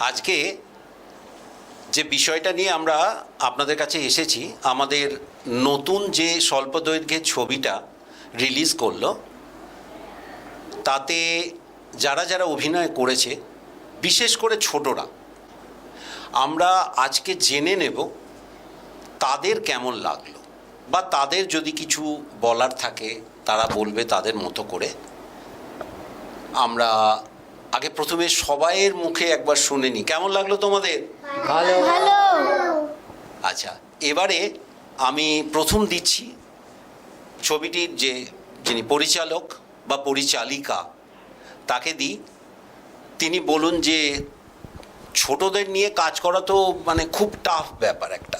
আজকে যে বিষয়টা নিয়ে আমরা আপনাদের কাছে এসেছি, আমাদের নতুন যে স্বল্প দৈর্ঘ্যের ছবিটা রিলিজ করল, তাতে যারা যারা অভিনয় করেছে, বিশেষ করে ছোটরা, আমরা আজকে জেনে নেব তাদের কেমন লাগল। বা তাদের যদি কিছু বলার থাকে, তারা বলবে তাদের মতো করে। আমরা আগে প্রথমে সবাইয়ের মুখে একবার শুনে নি। কেমন লাগল তোমাদের? ভালো। আচ্ছা এবারে আমি প্রথম দিচ্ছি ছবিটির যে যিনি পরিচালক বা পরিচালিকা তাকে দিই। তিনি বলুন যে ছোটদের নিয়ে কাজ করা তো মানে খুব টাফ ব্যাপার একটা।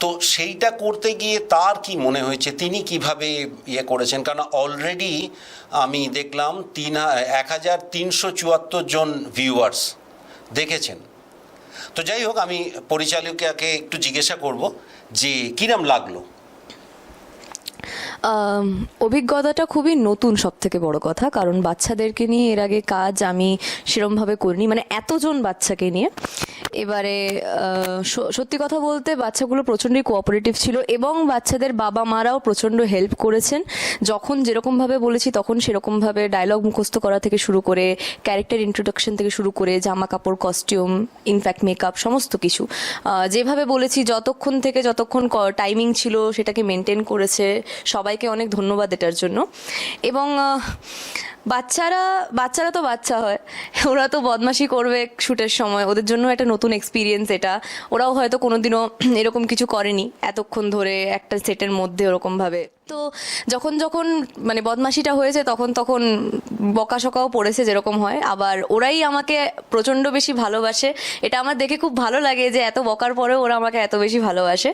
তো সেইটা করতে গিয়ে তার কি মনে হয়েছে? তিনি কীভাবে ইয়ে করেছেন? কারণ অলরেডি আমি দেখলাম তিন এক হাজার তিনশো চুয়াত্তর জন ভিউয়ার্স দেখেছেন। তো যাই হোক, আমি পরিচালককে একটু জিজ্ঞাসা করব যে কিরম লাগল? অভিজ্ঞতাটা খুবই নতুন সব থেকে বড় কথা, কারণ বাচ্চাদেরকে নিয়ে এর আগে কাজ আমি সেরমভাবে করিনি মানে এতজন বাচ্চাকে নিয়ে। এবারে সত্যি কথা বলতে বাচ্চাগুলো প্রচণ্ডই কোঅপারেটিভ ছিল এবং বাচ্চাদের বাবা মারাও প্রচণ্ড হেল্প করেছেন। যখন যেরকমভাবে বলেছি, তখন সেরকমভাবে ডায়লগ মুখস্থ করা থেকে শুরু করে ক্যারেক্টার ইন্ট্রোডাকশন থেকে শুরু করে জামা কাপড় কস্টিউম ইনফ্যাক্ট মেকআপ সমস্ত কিছু। যেভাবে বলেছি, যতক্ষণ থেকে যতক্ষণ টাইমিং ছিল, সেটাকে মেনটেন করেছে সবাইকে অনেক ধন্যবাদ এটার জন্য। এবং বাচ্চারা বাচ্চারা তো বাচ্চা হয়, ওরা তো বদমাশি করবে শ্যুটের সময়, ওদের জন্য একটা নতুন এক্সপিরিয়েন্স এটা। ওরাও হয়তো কোনোদিনও এরকম কিছু করেনি, এতক্ষণ ধরে একটা সেটের মধ্যে ওরকমভাবে। তো যখন যখন মানে বদমাশিটা হয়েছে তখন তখন বকাশকাও পড়েছে যেরকম হয়। আবার ওরাই আমাকে প্রচণ্ড বেশি ভালোবাসে। এটা আমার দেখে খুব ভালো লাগে যে এত বকার পরেও ওরা আমাকে এত বেশি ভালোবাসে।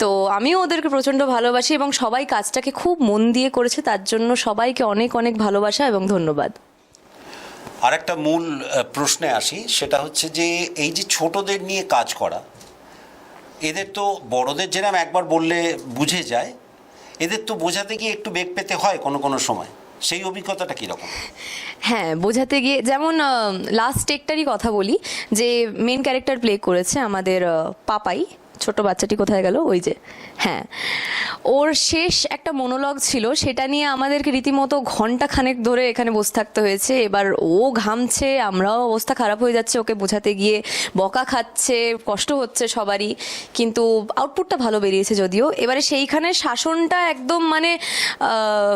তো আমিও ওদেরকে প্রচণ্ড ভালোবাসি এবং সবাই কাজটাকে খুব মন দিয়ে করেছে, তার জন্য সবাইকে অনেক অনেক ভালোবাসা এবং ধন্যবাদ। আর একটা মূল প্রশ্নে আসি, সেটা হচ্ছে যে এই যে ছোটদের নিয়ে কাজ করা, এদের তো বড়দের যেরকম একবার বললে বুঝে যায় এদের তো বোঝাতে গিয়ে একটু বেগ পেতে হয় কোনো কোনো সময়। সেই অভিজ্ঞতাটা কীরকম? হ্যাঁ বোঝাতে গিয়ে যেমন লাস্ট টেকটারই কথা বলি, যে মেন ক্যারেক্টার প্লে করেছে আমাদের পাপাই। ছোট বাচ্চাটি কোথায় গেল? ওই যে। হ্যাঁ। ওর শেষ একটা মনোলগ ছিল, সেটা নিয়ে আমাদেরকে রীতিমতো ঘণ্টা খানেক ধরে এখানে বসে থাকতে হয়েছে। এবার ও ঘামছে, আমরাও অবস্থা খারাপ হয়ে যাচ্ছে। ওকে বোঝাতে গিয়ে বকা খাচ্ছে, কষ্ট হচ্ছে সবারই। কিন্তু আউটপুটটা ভালো বেরিয়েছে যদিও। এবারে সেইখানে শাসনটা একদম মানে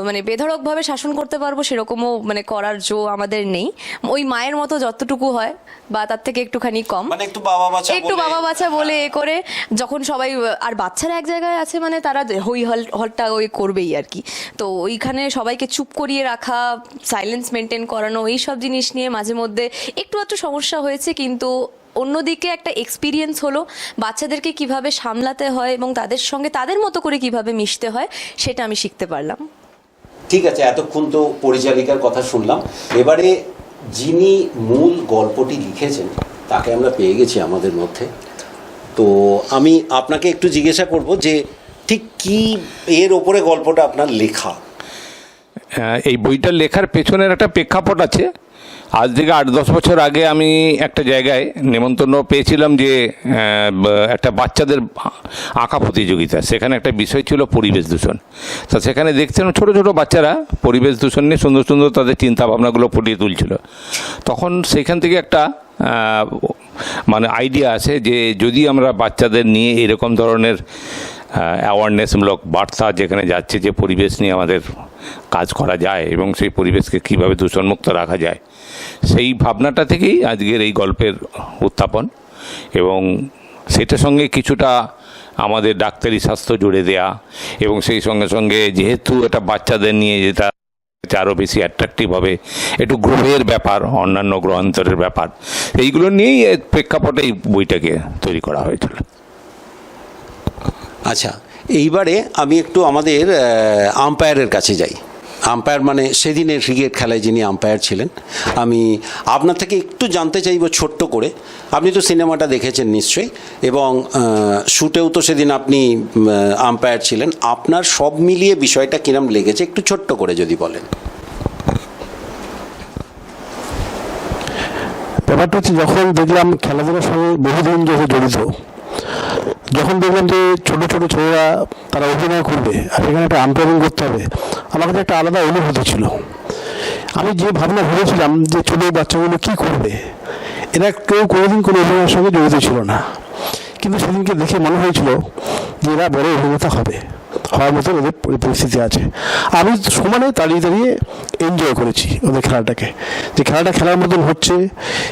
মানে বেধড়কভাবে শাসন করতে পারব সেরকমও মানে করার জো আমাদের নেই। ওই মায়ের মতো যতটুকু হয় বা তার থেকে একটুখানি কম। মানে একটু বাবা বাচ্চা একটু বলে- বাবা বাচ্চা বলে এ করে যখন সবাই আর বাচ্চারা এক জায়গায় আছে মানে তারা হই হল হলটা ওই করবেই আর কি। তো ওইখানে সবাইকে চুপ করিয়ে রাখা সাইলেন্স মেনটেন করানো এই সব জিনিস নিয়ে মাঝে মধ্যে একটু একটু সমস্যা হয়েছে কিন্তু অন্যদিকে একটা এক্সপিরিয়েন্স হলো বাচ্চাদেরকে কীভাবে সামলাতে হয় এবং তাদের সঙ্গে তাদের মতো করে কীভাবে মিশতে হয় সেটা আমি শিখতে পারলাম। ঠিক আছে এতক্ষণ তো পরিচালিকার কথা শুনলাম। এবারে যিনি মূল গল্পটি লিখেছেন তাকে আমরা পেয়ে গেছি আমাদের মধ্যে। তো আমি আপনাকে একটু জিজ্ঞাসা করব যে ঠিক কি এর ওপরে গল্পটা আপনার লেখা? আহ, এই বইটা লেখার পেছনের একটা প্রেক্ষাপট আছে। আজ থেকে আট, দশ বছর আগে আমি একটা জায়গায় নেমন্তন্ন পেয়েছিলাম যে একটা বাচ্চাদের আঁকা প্রতিযোগিতা। সেখানে একটা বিষয় ছিল পরিবেশ দূষণ। তা সেখানে দেখছিলাম ছোট ছোট বাচ্চারা পরিবেশ দূষণ নিয়ে সুন্দর সুন্দর তাদের চিন্তা ভাবনাগুলো ফুটিয়ে তুলছিল। তখন সেখান থেকে একটা মানে আইডিয়া আছে যে, যদি আমরা বাচ্চাদের নিয়ে এরকম ধরনের অ্যাওয়ারনেসমূলক বার্তা যেখানে যাচ্ছে যে, পরিবেশ নিয়ে আমাদের কাজ করা যায় এবং সেই পরিবেশকে কীভাবে দূষণমুক্ত রাখা যায় সেই ভাবনাটা থেকেই আজকের এই গল্পের উত্থাপন এবং সেটার সঙ্গে কিছুটা আমাদের ডাক্তারি স্বাস্থ্য জুড়ে দেয়া এবং সেই সঙ্গে সঙ্গে যেহেতু এটা বাচ্চাদের নিয়ে যেটা আরও বেশি অ্যাট্রাকটিভ হবে, একটু গ্রহের ব্যাপার, অন্যান্য গ্রহান্তরের ব্যাপার, এইগুলো নিয়েই প্রেক্ষাপটে এই বইটাকে তৈরি করা হয়েছিল। আচ্ছা এইবারে আমি একটু আমাদের আম্পায়ারের কাছে যাই। আম্পায়ার মানে সেদিনের ক্রিকেট খেলায় যিনি আম্পায়ার ছিলেন, আমি আপনার থেকে একটু জানতে চাইব ছোট্ট করে। আপনি তো সিনেমাটা দেখেছেন নিশ্চয়ই, এবং শ্যুটেও তো সেদিন আপনি আম্পায়ার ছিলেন। আপনার সব মিলিয়ে বিষয়টা কিরম লেগেছে? একটু ছোট্ট করে যদি বলেন। ব্যাপারটা হচ্ছে, যখন দেখলাম খেলাধুলার সঙ্গে বহুদিন ধরে জড়িত যখন দেখলাম যে ছোট ছোট ছেলেরা তারা অভিনয় করবে আর সেখানে একটা আম্পায়ারিং করতে হবে, আমার কাছে একটা আলাদা অনুভূতি ছিল। আমি যে ভাবনা ভেবেছিলাম যে ছোট বাচ্চাগুলো কি করবে, এরা কেউ কোনোদিন কোনো অভিনয়ের সঙ্গে জড়িত ছিল না। কিন্তু সেদিনকে দেখে মনে হয়েছিল যে এরা বড় অভিনেতা হবে। হওয়ার মতো ওদের পরি- পরিস্থিতি আছে। আমি সমানে দাঁড়িয়ে দাঁড়িয়ে এনজয় করেছি ওদের খেলাটাকে। যে খেলাটা খেলার মতন হচ্ছে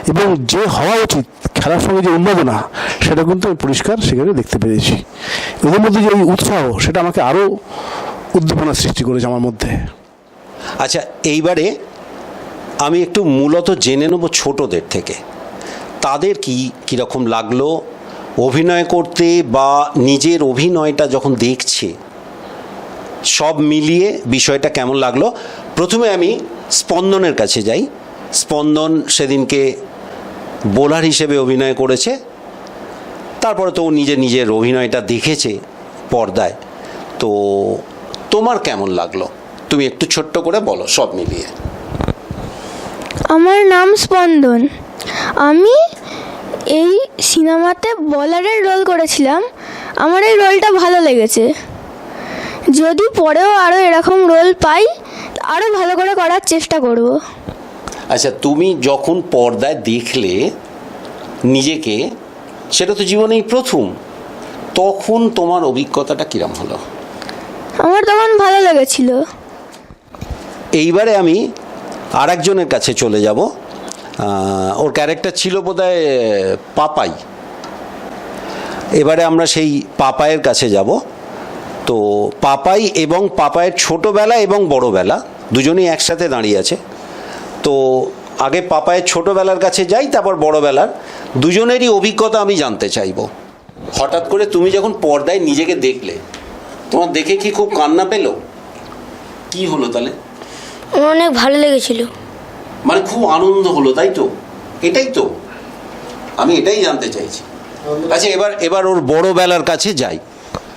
এবং যে হওয়া উচিত, খেলার সঙ্গে যে উন্মাদনা, সেটা কিন্তু আমি পরিষ্কার সেখানে দেখতে পেরেছি। ওদের মধ্যে যে উৎসাহ, সেটা আমাকে আরও উদ্দীপনা সৃষ্টি করেছে আমার মধ্যে। আচ্ছা এইবারে আমি একটু মূলত জেনে নেব ছোটদের থেকে। তাদের কি, কীরকম লাগল? অভিনয় করতে বা নিজের অভিনয়টা যখন দেখছে সব মিলিয়ে বিষয়টা কেমন লাগল? প্রথমে আমি স্পন্দনের কাছে যাই। স্পন্দন সেদিনকে বোলার হিসেবে অভিনয় করেছে। তারপরে তো ও নিজে নিজের অভিনয়টা দেখেছে পর্দায়। তো তোমার কেমন লাগল? তুমি একটু ছোট্ট করে বলো সব মিলিয়ে। আমার নাম স্পন্দন। আমি এই সিনেমাতে বলারের রোল করেছিলাম। আমার এই রোলটা ভালো লেগেছে। যদি পরেও আরও এরকম রোল পাই আরও ভালো করে করার চেষ্টা করব। আচ্ছা তুমি যখন পর্দায় দেখলে নিজেকে সেটা তো জীবনেই প্রথম তখন তোমার অভিজ্ঞতাটা কিরম হলো? আমার তখন ভালো লেগেছিল। এইবারে আমি আর একজনের কাছে চলে যাব। ওর ক্যারেক্টার ছিল বোধহয় পাপাই। এবারে আমরা সেই পাপায়ের কাছে যাব। তো পাপাই এবং পাপায়ের ছোটোবেলা এবং বড়বেলা দুজনেই একসাথে দাঁড়িয়ে আছে। তো আগে পাপায়ের ছোটোবেলার কাছে যাই তারপর বড়বেলার। দুজনেরই অভিজ্ঞতা আমি জানতে চাইব। হঠাৎ করে তুমি যখন পর্দায় নিজেকে দেখলে তোমার দেখে কি খুব কান্না পেল? কি হলো তাহলে? আমার অনেক ভালো লেগেছিল। মানে খুব আনন্দ হলো তাই তো? এটাই তো। আমি এটাই জানতে চাইছি। আচ্ছা এবার এবার ওর বড় বেলার কাছে যাই।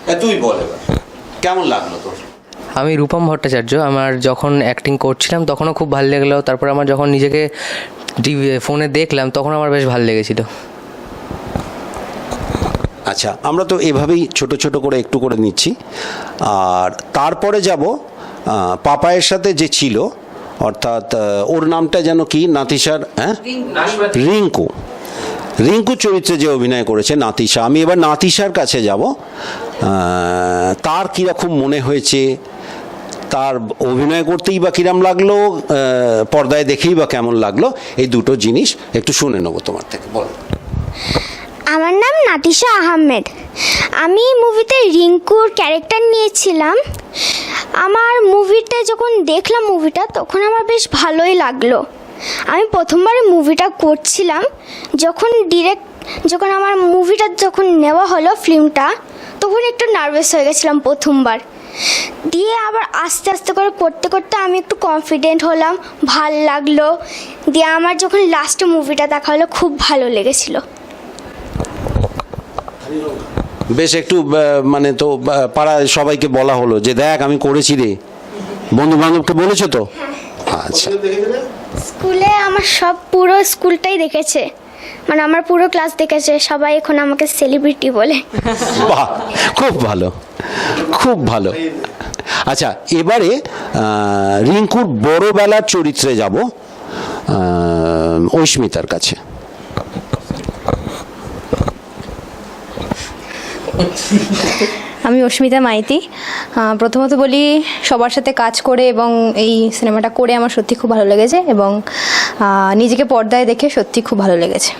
এ, তুই বল এবার। কেমন লাগল তোর? আমি রূপম ভট্টাচার্য আমার যখন অ্যাক্টিং করছিলাম তখনও খুব ভালো লাগল। তারপর আমার যখন নিজেকে টিভি ফোনে দেখলাম তখন আমার বেশ ভালো লেগেছিল। আচ্ছা আমরা তো এভাবেই ছোট ছোট করে একটু করে নিচ্ছি। আর তারপরে যাব পাপায়ের সাথে যে ছিল অর্থাৎ ওর নামটা যেন কি? নাতিশার হ্যাঁ? রিঙ্কু। রিঙ্কু চরিত্রে যে অভিনয় করেছে নাতিশা। আমি এবার নাতিশার কাছে যাব। তার কীরকম মনে হয়েছে? তার অভিনয় করতেই বা কিরম লাগল? পর্দায় দেখেই বা কেমন লাগল? এই দুটো জিনিস একটু শুনে নেব তোমার থেকে, বলো। আমার নাম নাতিশা আহমেদ। আমি মুভিতে রিঙ্কুর ক্যারেক্টার নিয়েছিলাম। আমার মুভিটা যখন দেখলাম মুভিটা তখন আমার বেশ ভালোই লাগল। আমি প্রথমবার মুভিটা করছিলাম, যখন ডিরেক্ট যখন আমার মুভিটা যখন নেওয়া হলো ফিল্মটা তখন একটু নার্ভাস হয়ে গেছিলাম প্রথমবার। দিয়ে আবার আস্তে আস্তে করে করতে করতে আমি একটু কনফিডেন্ট হলাম ভালো লাগল। দিয়ে আমার যখন লাস্টে মুভিটা দেখা হলো খুব ভালো লেগেছিলো। বেশ একটু মানে তো পাড়ায় সবাইকে বলা হলো যে দেখ আমি করেছি রে। বন্ধু বান্ধবকে বলেছ তো? আচ্ছা। স্কুলে আমার সব পুরো স্কুলটাই দেখেছে। মানে আমার পুরো ক্লাস দেখেছে সবাই এখন আমাকে সেলিব্রিটি বলে। বাহ খুব ভালো খুব ভালো। আচ্ছা এবারে রিঙ্কুর বড়বেলার চরিত্রে যাব ঐস্মিতার কাছে। আমি অস্মিতা মাইতি। প্রথমত বলি সবার সাথে কাজ করে এবং এই সিনেমাটা করে আমার সত্যি খুব ভালো লেগেছে এবং নিজেকে পর্দায় দেখে সত্যি খুব ভালো লেগেছে।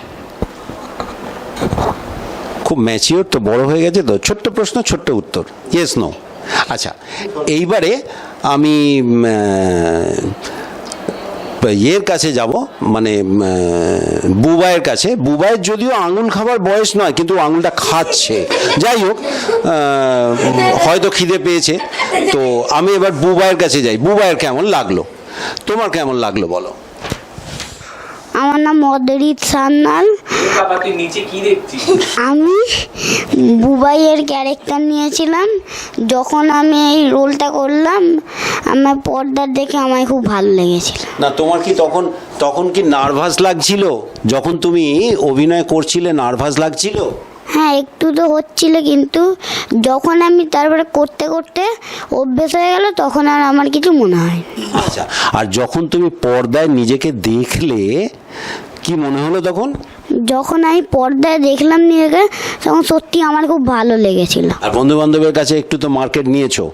খুব ম্যাচিওর তো বড় হয়ে গেছে তো, ছোট্ট প্রশ্ন, ছোট্ট উত্তর। ইয়েস নো আচ্ছা এইবারে আমি ইয়ের কাছে যাব মানে বুবাইয়ের কাছে। বুবাইয়ের যদিও আঙুল খাবার বয়স নয়, কিন্তু আঙুলটা খাচ্ছে। যাই হোক হয়তো খিদে পেয়েছে। তো আমি এবার বুবাইয়ের কাছে যাই। বুবাইয়ের কেমন লাগল? তোমার কেমন লাগল বলো? আমার নাম অদরিত সান্নাল নিচে কি দেখছিস? আমি বুবাইয়ের ক্যারেক্টার নিয়েছিলাম। যখন আমি এই রোলটা করলাম আমার পর্দার দেখে আমায় খুব ভালো লেগেছিল। না তোমার কি তখন তখন কি নার্ভাস লাগছিল? যখন তুমি অভিনয় করছিলে নার্ভাস লাগছিল? হ্যাঁ একটু তো হচ্ছিল কিন্তু যখন আমি তারপরে করতে করতে অভ্যেস হয়ে গেল তখন আর আমার কিছু মনে হয় আচ্ছা আর যখন তুমি পর্দায় নিজেকে দেখলে কি মনে হলো তখন? যখন আমি পর্দায় দেখলাম নিজেকে তখন সত্যি আমার খুব ভালো লেগেছিল। আর বন্ধু বান্ধবের কাছে একটু তো মার্কেট নিয়েছো।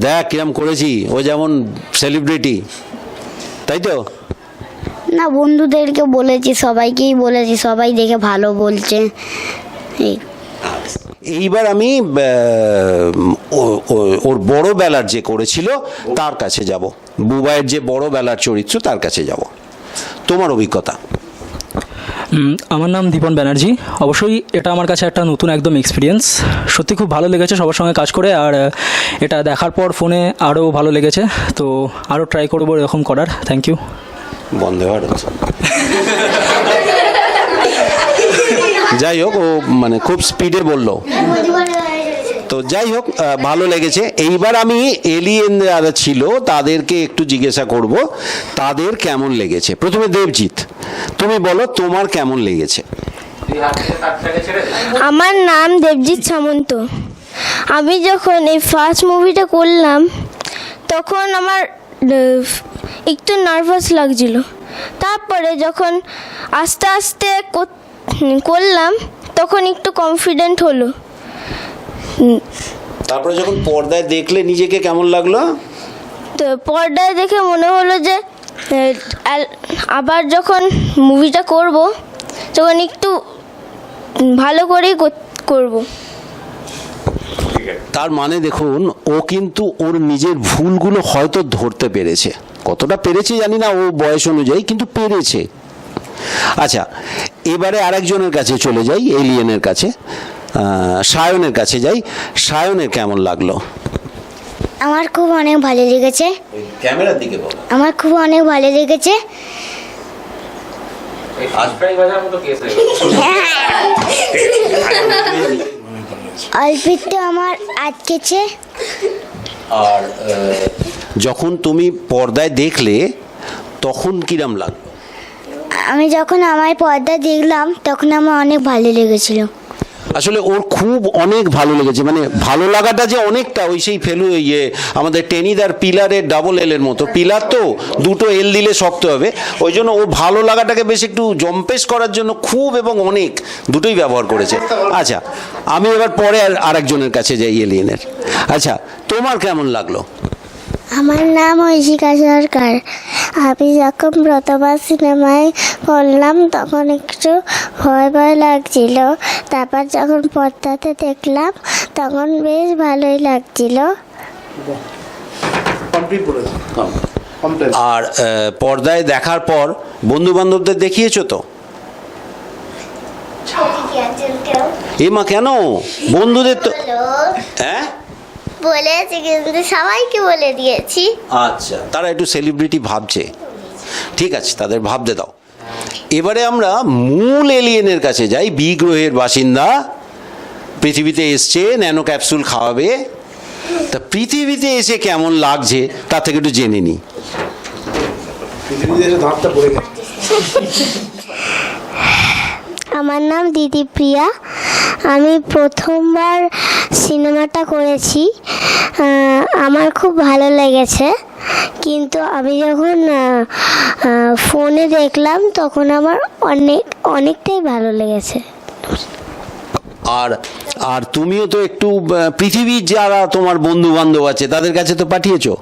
দেখ কিরম করেছি ও যেমন সেলিব্রিটি তাই তো? না বন্ধুদেরকে বলেছি সবাইকেই বলেছি সবাই দেখে ভালো বলছে। এই। এইবার আমি ওর বড় বেলার যে করেছিল তার কাছে যাব। বুবাইয়ের যে বড় বেলার চরিত্র তার কাছে যাব। তোমার অভিজ্ঞতা? আমার নাম দীপন ব্যানার্জি। অবশ্যই এটা আমার কাছে একটা নতুন একদম এক্সপিরিয়েন্স সত্যি খুব ভালো লেগেছে সবার সঙ্গে কাজ করে আর এটা দেখার পর ফোনে আরও ভালো লেগেছে। তো আরও ট্রাই করব এরকম করার। থ্যাংক ইউ বন্দে ভারত যাই হোক, ও মানে খুব স্পিডে বলল। তো যাই হোক ভালো লেগেছে। এইবার আমি এলিয়েন যারা ছিল, তাদেরকে একটু জিজ্ঞাসা করব, তাদের কেমন লেগেছে? প্রথমে দেবজিৎ, তুমি বলো তোমার কেমন লেগেছে? আমার নাম দেবজিৎ সামন্ত। আমি যখন এই ফার্স্ট মুভিটা করলাম, তখন আমার একটু নার্ভাস লাগছিল। তারপরে যখন আস্তে আস্তে কর- করলাম তখন একটু কনফিডেন্ট হলো। তারপরে যখন পর্দায় দেখলে নিজেকে কেমন লাগল? তো পর্দায় দেখে মনে হলো যে আবার যখন মুভিটা করব তখন একটু ভালো করেই কর- করব। তার মানে দেখুন ও কিন্তু ওর নিজের ভুলগুলো হয়তো ধরতে পেরেছে। কতটা পেরেছে জানি না ও বয়স অনুযায়ী কিন্তু পেরেছে। আচ্ছা এবারে আরেকজনের কাছে চলে যাই এলিয়েনের কাছে সায়নের কাছে যাই। সায়নের কেমন লাগল? আমার খুব অনেক ভালো লেগেছে। ক্যামেরার দিকে বলো। আমার খুব অনেক ভালো লেগেছে। অল্প একটু আমার আটকেছে। আর যখন তুমি পর্দায় দেখলে তখন কিরাম লাগল আমি যখন আমার পর্দা দেখলাম তখন আমার অনেক ভালো লেগেছিল। আসলে ওর খুব অনেক ভালো লেগেছে। মানে ভালো লাগাটা যে অনেকটা ওই সেই ফেলু ইয়ে আমাদের টেনিদার পিলারের ডাবল এলের মতো। পিলার তো দুটো এল দিলে শক্ত হবে। ওই জন্য ও ভালো লাগাটাকে বেশ একটু জম্পেশ করার জন্য খুব এবং অনেক দুটোই ব্যবহার করেছে। আচ্ছা আমি এবার পরে আর আরেকজনের কাছে যাই এলিয়েনের আচ্ছা তোমার কেমন লাগল? আমার নাম ঐশিকা সরকার। আমি যখন প্রথমবার সিনেমায় করলাম তখন একটু ভয় ভয় লাগছিল। তারপর যখন পর্দাতে দেখলাম তখন বেশ ভালোই লাগছিল। আর পর্দায় দেখার পর বন্ধু বান্ধবদের দেখিয়েছো তো? এ মা কেন? বন্ধুদের তো হ্যাঁ? বলেছি কিন্তু সবাইকে বলে দিয়েছি। আচ্ছা তারা একটু সেলিব্রিটি ভাবছে। ঠিক আছে তাদের ভাবতে দাও। এবারে আমরা মূল এলিয়েনের কাছে যাই। বি গ্রহের বাসিন্দা পৃথিবীতে এসছে ন্যানো ক্যাপসুল খাওয়াবে। তা পৃথিবীতে এসে কেমন লাগছে তা থেকে একটু জেনে নিই আমার নাম দিদি প্রিয়া। আমি প্রথমবার সিনেমাটা করেছি আমার খুব ভালো লেগেছে। কিন্তু আমি যখন ফোনে দেখলাম, তখন আমার অনেক, অনেকটাই ভালো লেগেছে। আর আর তুমিও তো একটু পৃথিবীর যারা তোমার বন্ধু বান্ধব আছে, তাদের কাছে তো পাঠিয়েছো।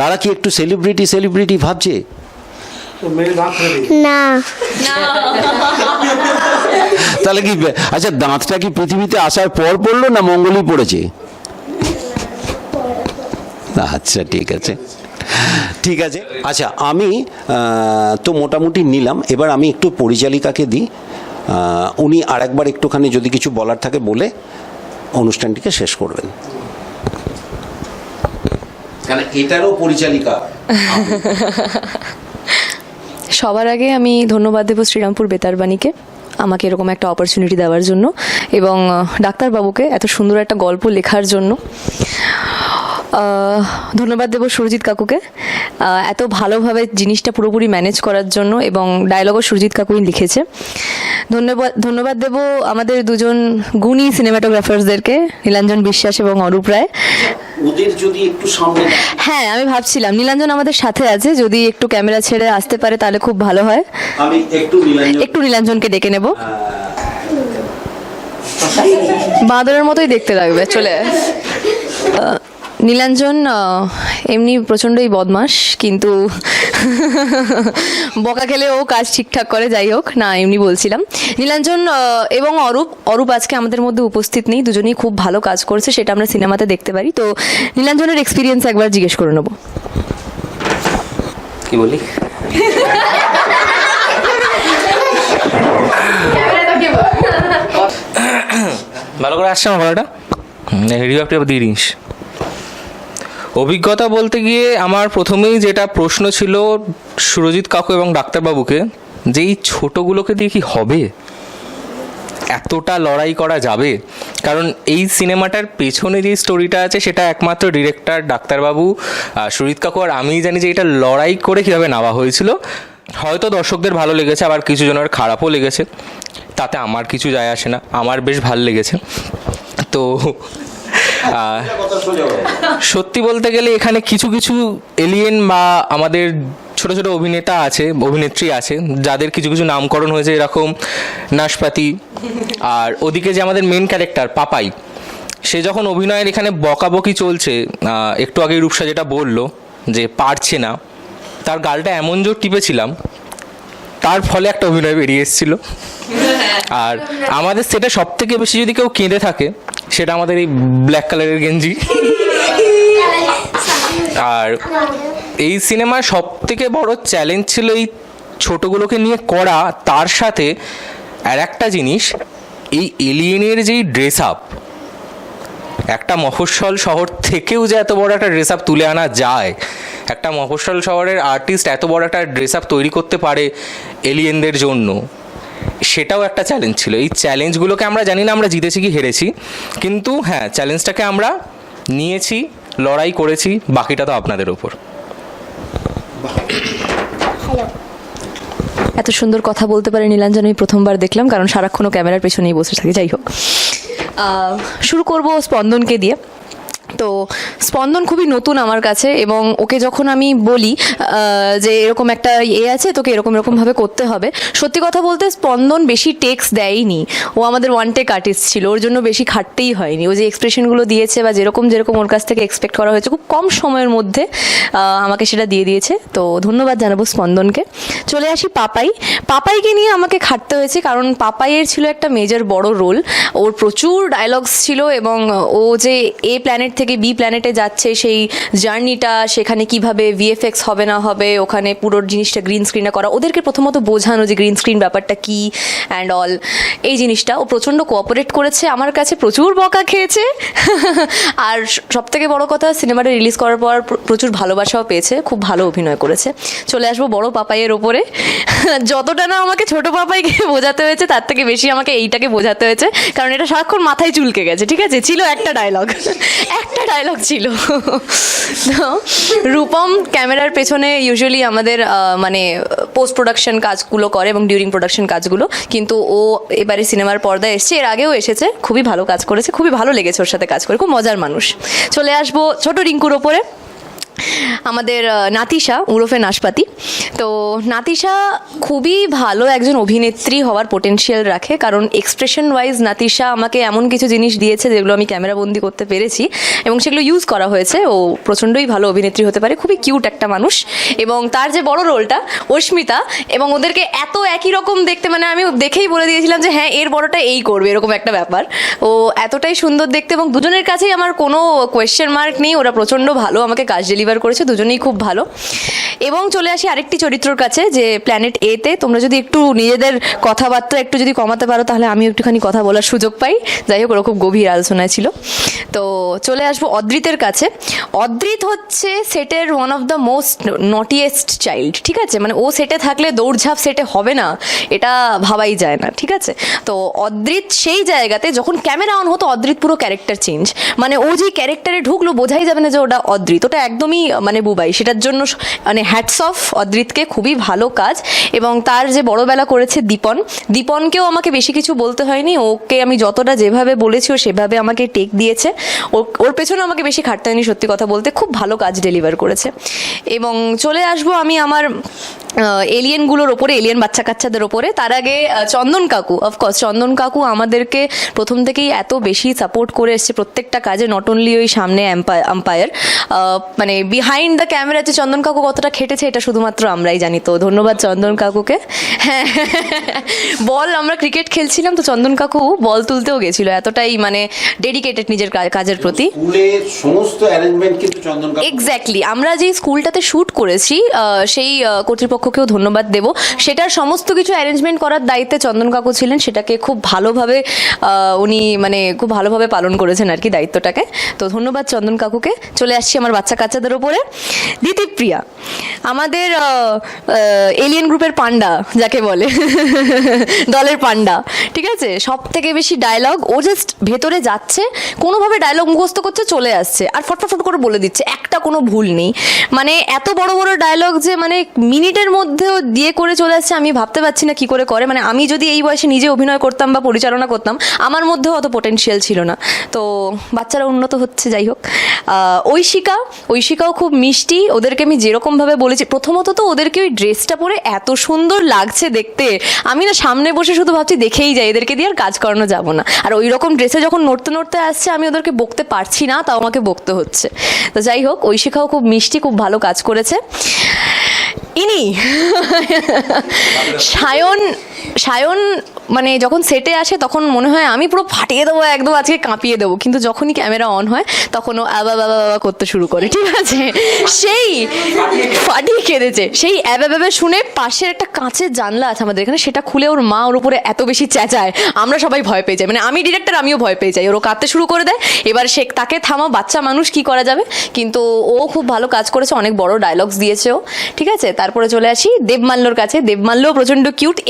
তারা কি একটু সেলিব্রিটি সেলিব্রিটি ভাবছে? না। তাহলে কি আচ্ছা দাঁতটা কি পৃথিবীতে আসার পর পড়ল না মঙ্গলই পড়েছে? আচ্ছা ঠিক আছে। ঠিক আছে। আচ্ছা আমি তো মোটামুটি নিলাম। এবার আমি একটু পরিচালিকাকে দিই। উনি আরেকবার একটুখানি যদি কিছু বলার থাকে বলে অনুষ্ঠানটিকে শেষ করবেন। এটারও পরিচালিকা? সবার আগে আমি ধন্যবাদ দেবো শ্রীরামপুর বেতারবাণীকে আমাকে এরকম একটা অপরচুনিটি দেওয়ার জন্য এবং ডাক্তারবাবুকে এত সুন্দর একটা গল্প লেখার জন্য। ধন্যবাদ দেবো সুরজিৎ কাকুকে। এত ভালোভাবে জিনিসটা পুরোপুরি ম্যানেজ করার জন্য এবং ডায়লগও সুরজিৎ কাকুই লিখেছে। ধন্যবাদ ধন্যবাদ দেবো আমাদের দুজন গুণী সিনেমাটোগ্রাফার্সদেরকে নীলাঞ্জন বিশ্বাস এবং অরূপ রায়। ওদের যদি একটু সামনে হ্যাঁ আমি ভাবছিলাম নীলাঞ্জন আমাদের সাথে আছে যদি একটু ক্যামেরা ছেড়ে আসতে পারে তাহলে খুব ভালো হয়। আমি একটু নীলাঞ্জন একটু নীলাঞ্জনকে ডেকে নেব। বাঁদরের মতোই দেখতে লাগবে চলে নীলাঞ্জন এমনি প্রচণ্ডই বদমাস কিন্তু বকা খেলে ও কাজ ঠিকঠাক করে, যাই হোক, না, এমনি বলছিলাম। নীলাঞ্জন এবং অরূপ অরূপ আজকে আমাদের মধ্যে উপস্থিত নেই, দুজনেই খুব ভালো কাজ করছে, সেটা আমরা সিনেমাতে দেখতে পারি। তো নীলাঞ্জনের এক্সপিরিয়েন্স একবার জিজ্ঞেস করে নেব। কি বলি ভালো করে আসছে আমার রিভাবটি দিয়ে দিস অভিজ্ঞতা বলতে গিয়ে আমার প্রথমেই যেটা প্রশ্ন ছিল সুরজিৎ কাকু এবং ডাক্তারবাবুকে, যে এই ছোটোগুলোকে দিয়ে কি হবে? এতটা লড়াই করা যাবে? কারণ এই সিনেমাটার পেছনে যে স্টোরিটা আছে, সেটা একমাত্র ডিরেক্টর ডাক্তারবাবু সুরিত কাকু আর আমি জানি যে এটা লড়াই করে কীভাবে নেওয়া হয়েছিল। হয়তো দর্শকদের ভালো লেগেছে, আবার কিছু জনের খারাপও লেগেছে। তাতে আমার কিছু যায় আসে না, আমার বেশ ভালো লেগেছে। তো সত্যি বলতে গেলে এখানে কিছু কিছু এলিয়েন বা আমাদের ছোট ছোট অভিনেতা আছে অভিনেত্রী আছে যাদের কিছু কিছু নামকরণ হয়েছে এরকম নাশপাতি। আর ওদিকে যে আমাদের মেন ক্যারেক্টার পাপাই সে যখন অভিনয়ের এখানে বকাবকি চলছে একটু আগে রূপসা যেটা বলল যে পারছে না তার গালটা এমন জোর টিপেছিলাম তার ফলে একটা অভিনয় বেরিয়ে এসেছিল। আর আমাদের সেটা সব থেকে বেশি যদি কেউ কেঁদে থাকে সেটা আমাদের এই ব্ল্যাক কালারের গেঞ্জি। আর এই সিনেমার সব থেকে বড় চ্যালেঞ্জ ছিল এই ছোটগুলোকে নিয়ে করা। তার সাথে আর একটা জিনিস, এই এলিয়েনের যেই ড্রেস আপ একটা মফস্বল শহর থেকেও যে এত বড় একটা ড্রেস আপ তুলে আনা যায়, একটা মফস্বল শহরের আর্টিস্ট এত বড় একটা ড্রেস আপ তৈরি করতে পারে এলিয়েনদের জন্য। সেটাও একটা চ্যালেঞ্জ ছিল। এই চ্যালেঞ্জগুলোকে আমরা জানি না, আমরা জিতেছি কি হেরেছি। কিন্তু হ্যাঁ চ্যালেঞ্জটাকে আমরা নিয়েছি, লড়াই করেছি, বাকিটা তো আপনাদের ওপর এত সুন্দর কথা বলতে পারে নীলাঞ্জন আমি প্রথমবার দেখলাম, কারণ সারাক্ষণ ক্যামেরার পেছনেই বসে থাকে, যাই হোক। শুরু করব স্পন্দনকে দিয়ে। তো স্পন্দন খুবই নতুন আমার কাছে এবং ওকে যখন আমি বলি যে এরকম একটা এ আছে, তোকে এরকম এরকমভাবে করতে হবে। সত্যি কথা বলতে স্পন্দন বেশি টেক্স দেয়নি। ও আমাদের ওয়ান টেক আর্টিস্ট ছিল, ওর জন্য বেশি খাটতেই হয়নি। ও যে এক্সপ্রেশনগুলো দিয়েছে বা যেরকম যেরকম ওর কাছ থেকে এক্সপেক্ট করা হয়েছে, খুব কম সময়ের মধ্যে আমাকে সেটা দিয়ে দিয়েছে। তো ধন্যবাদ জানাব স্পন্দনকে। চলে আসি পাপাই। পাপাইকে নিয়ে আমাকে খাটতে হয়েছে কারণ পাপাইয়ের ছিল একটা মেজর বড় রোল ওর প্রচুর ডায়লগস ছিল এবং ও যে এ প্ল্যানেট থেকে বি প্ল্যানেটে যাচ্ছে, সেই জার্নিটা, সেখানে কীভাবে ভিএফএক্স হবে না হবে, ওখানে পুরো জিনিসটা গ্রিন স্ক্রিনে করা, ওদেরকে প্রথমত বোঝানো যে গ্রিন স্ক্রিন ব্যাপারটা কি অ্যান্ড অল এই জিনিসটা। ও প্রচণ্ড কোঅপারেট করেছে, আমার কাছে প্রচুর বকা খেয়েছে। আর সব থেকে বড় কথা, সিনেমাটা রিলিজ করার পর প্রচুর ভালোবাসাও পেয়েছে, খুব ভালো অভিনয় করেছে। চলে আসব বড় পাপাইয়ের ওপরে। যতটা না আমাকে ছোট পাপাইকে বোঝাতে হয়েছে, তার থেকে বেশি আমাকে এইটাকে বোঝাতে হয়েছে, কারণ এটা সারাক্ষণ মাথায় চুলকে গেছে, ঠিক আছে? ছিল একটা ডায়লগ একটা ডায়লগ ছিল। রূপম ক্যামেরার পেছনে ইউজুয়ালি আমাদের মানে পোস্ট প্রোডাকশন কাজগুলো করে এবং ডিউরিং প্রোডাকশন কাজগুলো। কিন্তু ও এবারে সিনেমার পর্দায় এসছে, এর আগেও এসেছে, খুবই ভালো কাজ করেছে, খুবই ভালো লেগেছে ওর সাথে কাজ করে, খুব মজার মানুষ। চলে আসব ছোট রিঙ্কুর ওপরে। আমাদের নাতিশা উরফে নাশপাতি। তো নাতিশা খুবই ভালো একজন অভিনেত্রী হওয়ার পোটেনশিয়াল রাখে, কারণ এক্সপ্রেশন ওয়াইজ নাতিশা আমাকে এমন কিছু জিনিস দিয়েছে যেগুলো আমি ক্যামেরাবন্দি করতে পেরেছি এবং সেগুলো ইউজ করা হয়েছে। ও প্রচণ্ডই ভালো অভিনেত্রী হতে পারে, খুবই কিউট একটা মানুষ। এবং তার যে বড় রোলটা, অস্মিতা, এবং ওদেরকে এত একই রকম দেখতে মানে আমি দেখেই বলে দিয়েছিলাম যে হ্যাঁ এর বড়টা এই করবে, এরকম একটা ব্যাপার। ও এতটাই সুন্দর দেখতে এবং দুজনের কাছেই আমার কোনো কোয়েশ্চেন মার্ক নেই, ওরা প্রচণ্ড ভালো আমাকে কাজ ডেলিভার ডেলিভার করেছে, দুজনেই খুব ভালো। এবং চলে আসি আরেকটি চরিত্রর কাছে, যে প্ল্যানেট এতে তোমরা যদি একটু নিজেদের কথাবার্তা একটু যদি কমাতে পারো, তাহলে আমি একটুখানি কথা বলার সুযোগ পাই। যাই হোক, ওরা খুব গভীর আলোচনায় ছিল। তো চলে আসব অদ্রিতের কাছে। অদ্রিত হচ্ছে সেটের one of the most naughtiest child ঠিক আছে? মানে ও সেটে থাকলে দৌড়ঝাঁপ সেটে হবে না, এটা ভাবাই যায় না, ঠিক আছে? তো অদ্রিত সেই জায়গাতে যখন ক্যামেরা অন হতো, অদ্রিত পুরো ক্যারেক্টার চেঞ্জ মানে ও যে ক্যারেক্টারে ঢুকলো, বোঝাই যাবে না যে ওটা অদ্রিত। ওটা একদমই আহ, মানে বুবাই সেটার জন্য মানে হ্যাটস অফ অদ্রিতকে খুবই ভালো কাজ। এবং তার যে বড়বেলা করেছে দীপন দীপনকেও আমাকে বেশি কিছু বলতে হয়নি। ওকে আমি যতটা যেভাবে বলেছি ও সেভাবে আমাকে টেক দিয়েছে। ওর পেছনে আমাকে বেশি খাটতে হয়নি সত্যি কথা বলতে। খুব ভালো কাজ ডেলিভার করেছে। এবং চলে আসব আমি আমার এলিয়েনগুলোর ওপরে এলিয়েন বাচ্চা কাচ্চাদের ওপরে। তার আগে চন্দন কাকু অফকোর্স চন্দন কাকু আমাদেরকে প্রথম থেকেই এত বেশি সাপোর্ট করে এসছে প্রত্যেকটা কাজে নট অনলি ওই সামনে আম্পায়ার মানে বিহাইন্ড দ্য ক্যামেরা যে চন্দন কাকু কতটা খেটেছে এটা শুধুমাত্র আমরাই জানি তো। ধন্যবাদ চন্দন কাকুকে। হ্যাঁ। বল আমরা ক্রিকেট খেলছিলাম তো চন্দন কাকু বল তুলতেও গেছিল। এতটাই মানে ডেডিকেটেড নিজের কাজের প্রতি। সমস্ত অ্যারেঞ্জমেন্ট কিন্তু চন্দন এক্স্যাক্টলি আমরা যে স্কুলটাতে শ্যুট করেছি সেই কর্তৃপক্ষকেও ধন্যবাদ দেব। সেটার সমস্ত কিছু অ্যারেঞ্জমেন্ট করার দায়িত্বে চন্দন কাকু ছিলেন। সেটাকে খুব ভালোভাবে উনি মানে খুব ভালোভাবে পালন করেছেন আর কি দায়িত্বটাকে। তো ধন্যবাদ চন্দন কাকুকে। চলে আসছি আমার বাচ্চা কাচ্চাদের ওপরে দিতিপ্রিয়া আমাদের এলিয়েন গ্রুপের পান্ডা যাকে বলে, দলের পান্ডা, ঠিক আছে? সব থেকে বেশি ডায়লগ ও জাস্ট ভেতরে যাচ্ছে, কোনোভাবে ডায়লগ মুখস্থ করছে চলে আসছে, আর ফটফট করে বলে দিচ্ছে, একটা কোনো ভুল নেই। মানে এত বড় বড় ডায়লগ যে মানে মিনিটের মধ্যেও দিয়ে করে চলে আসছে, আমি ভাবতে পারছি না কি করে করে। মানে আমি যদি এই বয়সে নিজে অভিনয় করতাম বা পরিচালনা করতাম, আমার মধ্যেও অত পোটেনশিয়াল ছিল না। তো বাচ্চারা উন্নত হচ্ছে, যাই হোক। ঐশিকা ঐশিকা ঐশিকাও খুব মিষ্টি। ওদেরকে আমি যেরকমভাবে বলেছি, প্রথমত তো ওদেরকে ওই ড্রেসটা পরে এত সুন্দর লাগছে দেখতে। আমি না সামনে বসে শুধু ভাবছি দেখেই যাই, এদেরকে দিয়ে আর কাজ করানো যাব না। আর ওই রকম ড্রেসে যখন নড়তে নড়তে আসছে, আমি ওদেরকে বকতে পারছি না, তাও আমাকে বকতে হচ্ছে। তো যাই হোক ঐশিকাও খুব মিষ্টি, খুব ভালো কাজ করেছে। ইনি, সায়ন সায়ন মানে যখন সেটে আসে তখন মনে হয় আমি পুরো ফাটিয়ে দেবো, একদম আজকে কাঁপিয়ে দেবো। কিন্তু যখনই ক্যামেরা অন হয় তখন ও আবা বাবা বাবা করতে শুরু করে। ঠিক আছে? সেই ফাটিয়ে কেঁদেছে। সেই অ্যাবা বাবা শুনে পাশের একটা কাঁচের জানলা আছে আমাদের এখানে, সেটা খুলে ওর মা ওর উপরে এত বেশি চেঁচায়। আমরা সবাই ভয় পেয়ে যাই। মানে আমি ডিরেক্টর আমিও ভয় পেয়ে যাই। ওর কাঁদতে শুরু করে দেয়। এবার সে তাকে থামা বাচ্চা মানুষ কি করা যাবে? কিন্তু ও খুব ভালো কাজ করেছে, অনেক বড় ডায়লগস দিয়েছে ও। ঠিক আছে? তারপরে চলে আসি দেবমাল্যর কাছে। দেবমাল্য প্রচণ্ড কিউট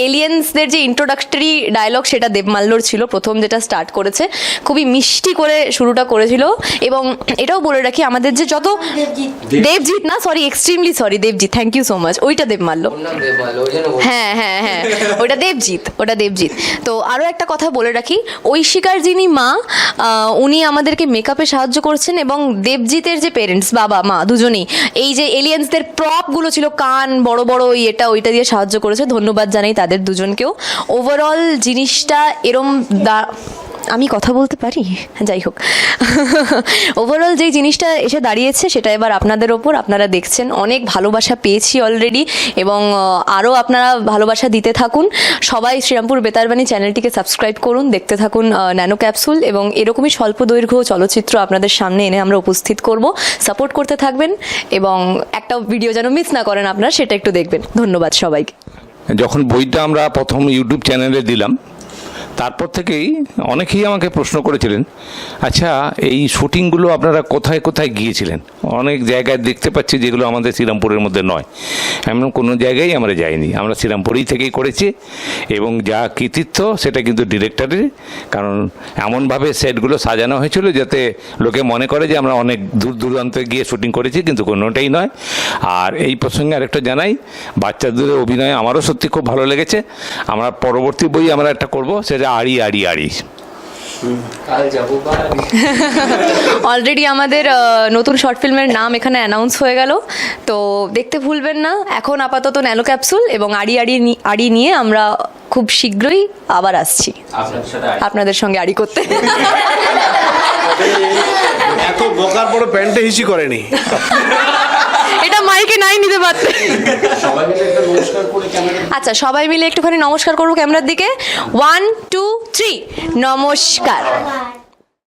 এলিয়েন্সদের যে ইন্ট্রোডাক্টরি ডায়লগ সেটা দেবমাল্যর ছিল প্রথম যেটা স্টার্ট করেছে খুবই মিষ্টি করে শুরুটা করেছিল। এবং এটাও বলে রাখি আমাদের যে যত দেবজিৎ। না sorry extremely sorry Debjit thank you so much ওইটা দেবমাল্য হ্যাঁ হ্যাঁ হ্যাঁ ওটা দেবজিৎ ওটা দেবজিৎ। তো আরও একটা কথা বলে রাখি ঐশিকার যিনি মা উনি আমাদেরকে মেকআপে সাহায্য করছেন এবং দেবজিতের যে পেরেন্টস বাবা মা দুজনেই এই যে এলিয়েন্সদের প্রপগুলো ছিল কান বড় বড় ওই এটা ওইটা দিয়ে সাহায্য করেছে ধন্যবাদ জানাই তাদের দুজনকেও ওভারঅল জিনিসটা এরম দা, আমি কথা বলতে পারি? যাই হোক। ওভারঅল যেই জিনিসটা এসে দাঁড়িয়েছে, সেটা এবার আপনাদের ওপর। আপনারা দেখছেন, অনেক ভালোবাসা পেয়েছি অলরেডি এবং আরও আপনারা ভালোবাসা দিতে থাকুন। সবাই শ্রীরামপুর বেতারবাণী চ্যানেলটিকে সাবস্ক্রাইব করুন, দেখতে থাকুন ন্যানো ক্যাপসুল এবং এরকমই স্বল্প দৈর্ঘ্য চলচ্চিত্র আপনাদের সামনে এনে আমরা উপস্থিত করব। সাপোর্ট করতে থাকবেন এবং একটা ভিডিও যেন মিস না করেন আপনারা, সেটা একটু দেখবেন। ধন্যবাদ সবাইকে। যখন বইটা আমরা প্রথম ইউটিউব চ্যানেলে দিলাম তারপর থেকেই অনেকেই আমাকে প্রশ্ন করেছিলেন আচ্ছা এই শুটিংগুলো আপনারা কোথায় কোথায় গিয়েছিলেন? অনেক জায়গায় দেখতে পাচ্ছি যেগুলো আমাদের শ্রীরামপুরের মধ্যে নয়। এমন কোনো জায়গায় আমরা যাইনি। আমরা শ্রীরামপুরেই থেকেই করেছি এবং যা কৃতিত্ব সেটা কিন্তু ডিরেক্টরের, কারণ এমনভাবে সেটগুলো সাজানো হয়েছিল যাতে লোকে মনে করে যে আমরা অনেক দূর দূরান্তে গিয়ে শুটিং করেছি, কিন্তু কোনোটাই নয়। আর এই প্রসঙ্গে আরেকটা জানাই, বাচ্চাদের অভিনয় আমারও সত্যি খুব ভালো লেগেছে। আমরা পরবর্তী বই আমরা একটা করব, সেটা আড়ি আড়ি আড়ি। অলরেডি আমাদের নতুন শর্ট ফিল্মের নাম এখানে অ্যানাউন্স হয়ে গেল। তো দেখতে ভুলবেন না। এখন আপাতত ন্যানো ক্যাপসুল এবং আড়ি আড়ি নি- আড়ি নিয়ে আমরা খুব শীঘ্রই আবার আসছি। আপনাদের সঙ্গে আড়ি করতে। এত বোকার পরে প্যান্টে হিসি করেনি। এটা মাইকে নাই নিতে পারতে। আচ্ছা সবাই মিলে একটুখানি নমস্কার করব ক্যামেরার দিকে। ওয়ান টু থ্রি নমস্কার।